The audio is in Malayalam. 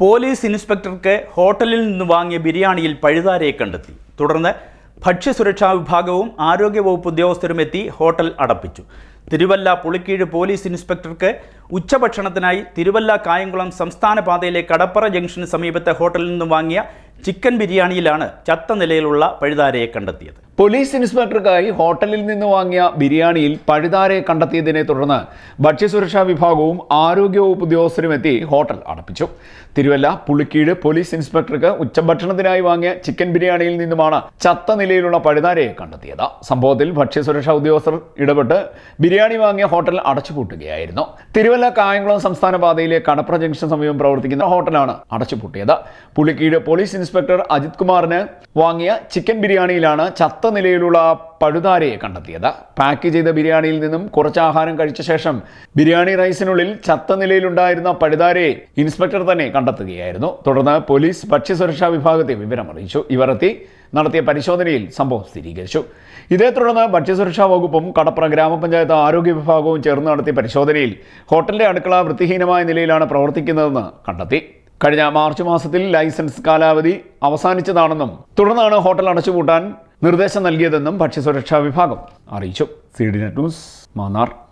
പോലീസ് ഇൻസ്പെക്ടർക്ക് ഹോട്ടലിൽ നിന്ന് വാങ്ങിയ ബിരിയാണിയിൽ പഴുതാരയെ കണ്ടെത്തി. തുടർന്ന് ഭക്ഷ്യസുരക്ഷാ വിഭാഗവും ആരോഗ്യവകുപ്പ് ഉദ്യോഗസ്ഥരും എത്തി ഹോട്ടൽ അടപ്പിച്ചു. തിരുവല്ല പുളിക്കീഴ് പോലീസ് ഇൻസ്പെക്ടർക്ക് ഉച്ചഭക്ഷണത്തിനായി തിരുവല്ല കായംകുളം സംസ്ഥാന പാതയിലെ കടപ്പറ ജംഗ്ഷന് സമീപത്തെ ഹോട്ടലിൽ നിന്ന് വാങ്ങിയ ചിക്കൻ ബിരിയാണിയിലാണ് ചത്ത നിലയിലുള്ള പഴുതാരയെ കണ്ടെത്തിയത്. പോലീസ് ഇൻസ്പെക്ടർക്കായി ഹോട്ടലിൽ നിന്ന് വാങ്ങിയ ബിരിയാണിയിൽ പഴുതാരെ കണ്ടെത്തിയതിനെ തുടർന്ന് ഭക്ഷ്യസുരക്ഷാ വിഭാഗവും ആരോഗ്യവകുപ്പ് ഉദ്യോഗസ്ഥരും എത്തി ഹോട്ടൽ അടപ്പിച്ചു. തിരുവല്ല പുളിക്കീട് പോലീസ് ഇൻസ്പെക്ടർക്ക് ഉച്ചഭക്ഷണത്തിനായി വാങ്ങിയ ചിക്കൻ ബിരിയാണിയിൽ നിന്നുമാണ് ചത്ത നിലയിലുള്ള പഴുതാരയെ കണ്ടെത്തിയത്. സംഭവത്തിൽ ഭക്ഷ്യസുരക്ഷാ ഉദ്യോഗസ്ഥർ ഇടപെട്ട് ബിരിയാണി വാങ്ങിയ ഹോട്ടൽ അടച്ചുപൂട്ടുകയായിരുന്നു. തിരുവല്ല കായംകുളം സംസ്ഥാന പാതയിലെ കടപ്ര ജംഗ്ഷൻ സമീപം പ്രവർത്തിക്കുന്ന ഹോട്ടലാണ് അടച്ചുപൂട്ടിയത്. പുളിക്കീട് പോലീസ് ഇൻസ്പെക്ടർ അജിത് കുമാറിന് വാങ്ങിയ ചിക്കൻ ബിരിയാണിയിലാണ് ചത്ത നിലയിലുള്ള പഴുതാരയെ കണ്ടെത്തിയത്. പാക്ക് ചെയ്ത ബിരിയാണിയിൽ നിന്നും കുറച്ച് ആഹാരം കഴിച്ച ശേഷം ബിരിയാണി റൈസിനുള്ളിൽ ചത്ത നിലയിലുണ്ടായിരുന്ന പഴുതാരയെ ഇൻസ്പെക്ടർ തന്നെ കണ്ടെത്തുകയായിരുന്നു. തുടർന്ന് പോലീസ് ഭക്ഷ്യസുരക്ഷാ വിഭാഗത്തെ വിവരം അറിയിച്ചു ഇവർ എത്തി നടത്തിയ പരിശോധനയിൽ സംഭവം സ്ഥിരീകരിച്ചു. ഇതേ തുടർന്ന് ഭക്ഷ്യസുരക്ഷാ വകുപ്പും കടപ്ര ഗ്രാമപഞ്ചായത്ത് ആരോഗ്യ വിഭാഗവും ചേർന്ന് നടത്തിയ പരിശോധനയിൽ ഹോട്ടലിന്റെ അടുക്കള വൃത്തിഹീനമായ നിലയിലാണ് പ്രവർത്തിക്കുന്നതെന്ന് കണ്ടെത്തി. കഴിഞ്ഞ മാർച്ച് മാസത്തിൽ ലൈസൻസ് കാലാവധി അവസാനിച്ചതാണെന്നും തുടർന്നാണ് ഹോട്ടൽ അടച്ചുപൂട്ടാൻ നിർദ്ദേശം നൽകിയതെന്നും ഭക്ഷ്യസുരക്ഷാ വിഭാഗം അറിയിച്ചു. C D Net News Mannar.